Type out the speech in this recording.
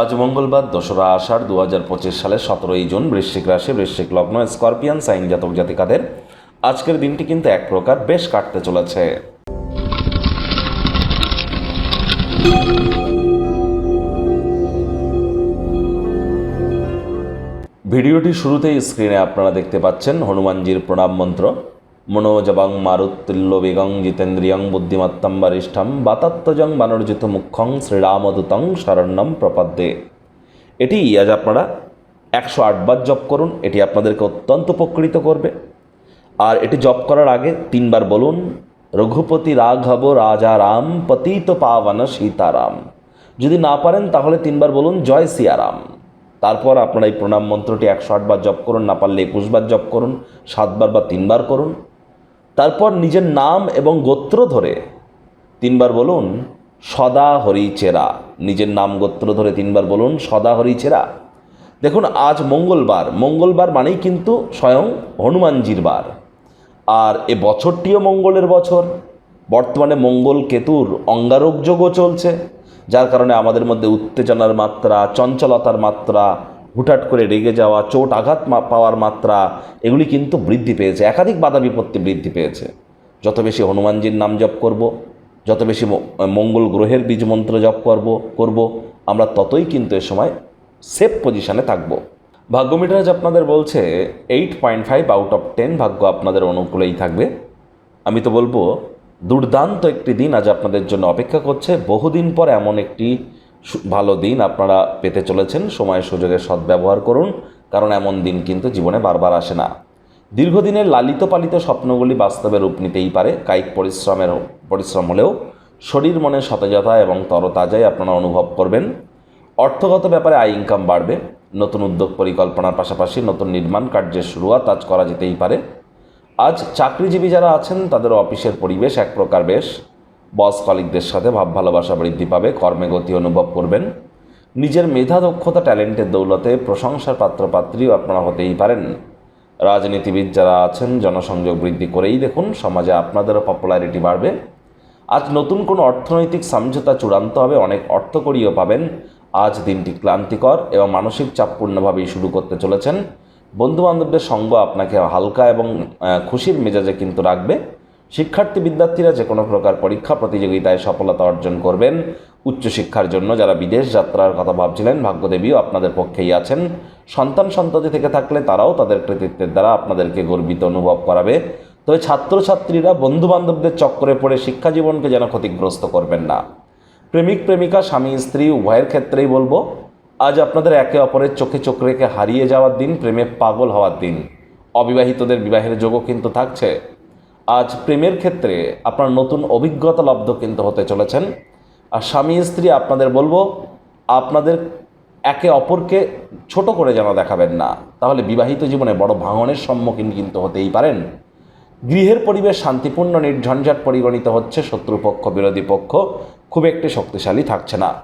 আজ মঙ্গলবার দোসরা আষাঢ় দু হাজার পঁচিশ সালের সতেরোই জুন বৃশ্চিক রাশি, বৃশ্চিক লগ্ন, স্করপিয়ান, সাইন জাতক জাতিকাদের। আজকের দিনটি কিন্তু এক প্রকার বেশ কাটতে চলেছে। ভিডিওটি শুরুতেই স্ক্রিনে আপনারা দেখতে পাচ্ছেন হনুমানজির প্রণাম মন্ত্র। মনোজবং মারুত্তুল্য বেগং জিতেন্দ্রিয়ং বুদ্ধিমত্তম বরিষ্ঠম বাতাত্মজং বানর্জিত মুখ্যং শ্রীরামদূতং শরণ্যম প্রপদ্যে। এটি আজ আপনারা একশো আটবার জপ করুন, এটি আপনাদেরকে অত্যন্ত উপকৃত করবে। আর এটি জপ করার আগে তিনবার বলুন, রঘুপতি রাঘব রাজা রাম পতিত পাবন সীতারাম। যদি না পারেন, তাহলে তিনবার বলুন, জয় সিয়ারাম। তারপর আপনারা এই প্রণাম মন্ত্রটি একশো আটবার জপ করুন, না পারলে একুশবার জপ করুন, সাতবার বা তিনবার করুন। তারপর নিজের নাম এবং গোত্র ধরে তিনবার বলুন, সদা হরি চেরা। নিজের নাম গোত্র ধরে তিনবার বলুন, সদা হরি চেরা। দেখুন, আজ মঙ্গলবার। মঙ্গলবার মানেই কিন্তু স্বয়ং হনুমানজির বার। আর এ বছরটিও মঙ্গলের বছর। বর্তমানে মঙ্গল কেতুর অঙ্গারক যোগও চলছে, যার কারণে আমাদের মধ্যে উত্তেজনার মাত্রা, চঞ্চলতার মাত্রা হুটহাট করে রেগে যাওয়া, চোট আঘাত পাওয়ার মাত্রা, এগুলি কিন্তু বৃদ্ধি পেয়েছে। একাধিক বাধা বিপত্তি বৃদ্ধি পেয়েছে। যত বেশি হনুমানজির নাম জপ করব, যত বেশি মঙ্গল গ্রহের বীজ মন্ত্র জপ করব করব, আমরা ততই কিন্তু এ সময় সেফ পজিশনে থাকব। ভাগ্য মিটারাজ আপনাদের বলছে eight point five out of ten ভাগ্য আপনাদের অনুকূলেই থাকবে। আমি তো বলব, দুর্দান্ত একটি দিন আজ আপনাদের জন্য অপেক্ষা করছে। বহুদিন পর এমন একটি ভালো দিন আপনারা পেতে চলেছেন। সময় সুযোগের সদ্ব্যবহার করুন, কারণ এমন দিন কিন্তু জীবনে বারবার আসে না। দীর্ঘদিনের লালিত পালিত স্বপ্নগুলি বাস্তবে রূপ নিতেই পারে। কায়িক পরিশ্রমের পরিশ্রম হলেও শরীর মনে সতেজতা এবং তরতাজাই আপনারা অনুভব করবেন। অর্থগত ব্যাপারে আয় ইনকাম বাড়বে। নতুন উদ্যোগ পরিকল্পনার পাশাপাশি নতুন নির্মাণ কার্যের শুরুয়াত আজ করা যেতেই পারে। আজ চাকরিজীবী যারা আছেন, তাদের অফিসের পরিবেশ এক প্রকার বেশ। বস কলিকদের সাথে ভাব ভালোবাসা বৃদ্ধি পাবে, কর্মে গতি অনুভব করবেন। নিজের মেধা, দক্ষতা, ট্যালেন্টের দৌলতে প্রশংসার পাত্রপাত্রীও আপনারা হতেই পারেন। রাজনীতিবিদ যারা আছেন, জনসংযোগ বৃদ্ধি করেই দেখুন, সমাজে আপনাদেরও পপুলারিটি বাড়বে। আজ নতুন কোনো অর্থনৈতিক সমঝোতা চূড়ান্ত হবে, অনেক অর্থকরীও পাবেন। আজ দিনটি ক্লান্তিকর এবং মানসিক চাপপূর্ণভাবেই শুরু করতে চলেছেন। বন্ধুবান্ধবদের সঙ্গ আপনাকে হালকা এবং খুশির মেজাজে কিন্তু রাখবে। শিক্ষার্থী বিদ্যার্থীরা যে কোনো প্রকার পরীক্ষা প্রতিযোগিতায় সফলতা অর্জন করবেন। উচ্চশিক্ষার জন্য যারা বিদেশ যাত্রার কথা ভাবছিলেন, ভাগ্যদেবীও আপনাদের পক্ষেই আছেন। সন্তান সন্ততি থেকে থাকলে তারাও তাদের কৃতিত্বের দ্বারা আপনাদেরকে গর্বিত অনুভব করাবে। তবে ছাত্রছাত্রীরা, বন্ধুবান্ধবদের চক্করে পড়ে শিক্ষা জীবনকে যেন ক্ষতিগ্রস্ত করবেন না। প্রেমিক, প্রেমিকা, স্বামী, স্ত্রী, উভয়ের ক্ষেত্রেই বলব, আজ আপনাদের একে অপরের চোখে চোখ রেখে হারিয়ে যাওয়ার দিন, প্রেমে পাগল হওয়ার দিন। অবিবাহিতদের বিবাহের যোগও কিন্তু থাকছে। আজ প্রেমের ক্ষেত্রে আপনার নতুন অভিজ্ঞতা লব্ধ কিন্তু হতে চলেছেন। আর স্বামী স্ত্রী আপনাদের বলব, আপনাদের একে অপরকে ছোট করে যেন দেখাবেন না। তাহলে বিবাহিত জীবনে বড় ভাঙনের সম্মুখীন কিন্তু হতেই পারেন। গৃহের পরিবেশ শান্তিপূর্ণ, নির্ঝঞ্ঝাট পরিগণিত হচ্ছে শত্রুপক্ষ, বিরোধী পক্ষ। খুব একটি শক্তিশালী থাকছে না।